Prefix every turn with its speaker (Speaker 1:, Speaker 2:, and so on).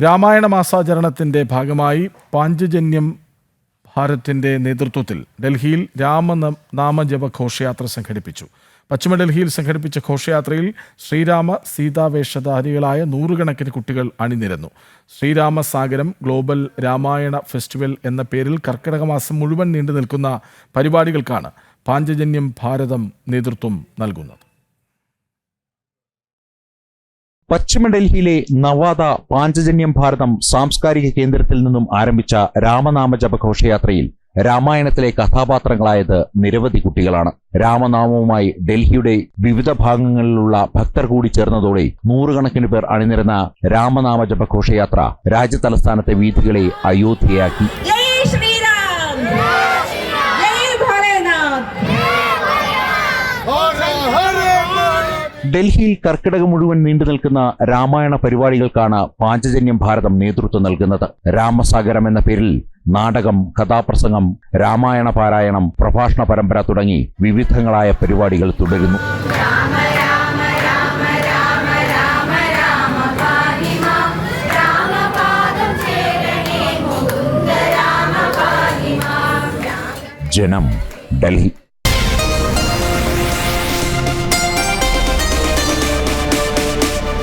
Speaker 1: രാമായണ മാസാചരണത്തിന്റെ ഭാഗമായി പാഞ്ചജന്യം ഭാരത്തിന്റെ നേതൃത്വത്തിൽ ഡൽഹിയിൽ രാമനാമജപ ഘോഷയാത്ര സംഘടിപ്പിച്ചു. പശ്ചിമ ഡൽഹിയിൽ സംഘടിപ്പിച്ച ഘോഷയാത്രയിൽ ശ്രീരാമ സീതാവേഷധാരികളായ നൂറുകണക്കിന് കുട്ടികൾ അണിനിരന്നു. ശ്രീരാമ സാഗരം ഗ്ലോബൽ രാമായണ ഫെസ്റ്റിവൽ എന്ന പേരിൽ കർക്കിടക മാസം മുഴുവൻ നീണ്ടു നിൽക്കുന്ന പരിപാടികൾക്കാണ് പാഞ്ചജന്യം ഭാരതം നേതൃത്വം നൽകുന്നത്.
Speaker 2: പശ്ചിമ ഡൽഹിയിലെ നവാദ പാഞ്ചജന്യം ഭാരതം സാംസ്കാരിക കേന്ദ്രത്തിൽ നിന്നും ആരംഭിച്ച രാമനാമ ജപഘോഷയാത്രയിൽ രാമായണത്തിലെ കഥാപാത്രങ്ങളായത് നിരവധി കുട്ടികളാണ്. രാമനാമവുമായി ഡൽഹിയുടെ വിവിധ ഭാഗങ്ങളിലുള്ള ഭക്തർ കൂടി ചേർന്നതോടെ നൂറുകണക്കിന് പേർ അണിനിരന്ന രാമനാമ ജപഘോഷയാത്ര രാജ്യതലസ്ഥാനത്തെ വീഥികളെ അയോധ്യയാക്കി. ഡൽഹിയിൽ കർക്കിടകം മുഴുവൻ നീണ്ടു നിൽക്കുന്ന രാമായണ പരിപാടികൾക്കാണ് പാഞ്ചജന്യം ഭാരതം നേതൃത്വം നൽകുന്നത്. രാമസാഗരം എന്ന പേരിൽ നാടകം കഥാപ്രസംഗം രാമായണ പാരായണം പ്രഭാഷണ പരമ്പര തുടങ്ങി വിവിധങ്ങളായ പരിപാടികൾ തുടരുന്നു. ജനം ഡൽഹി.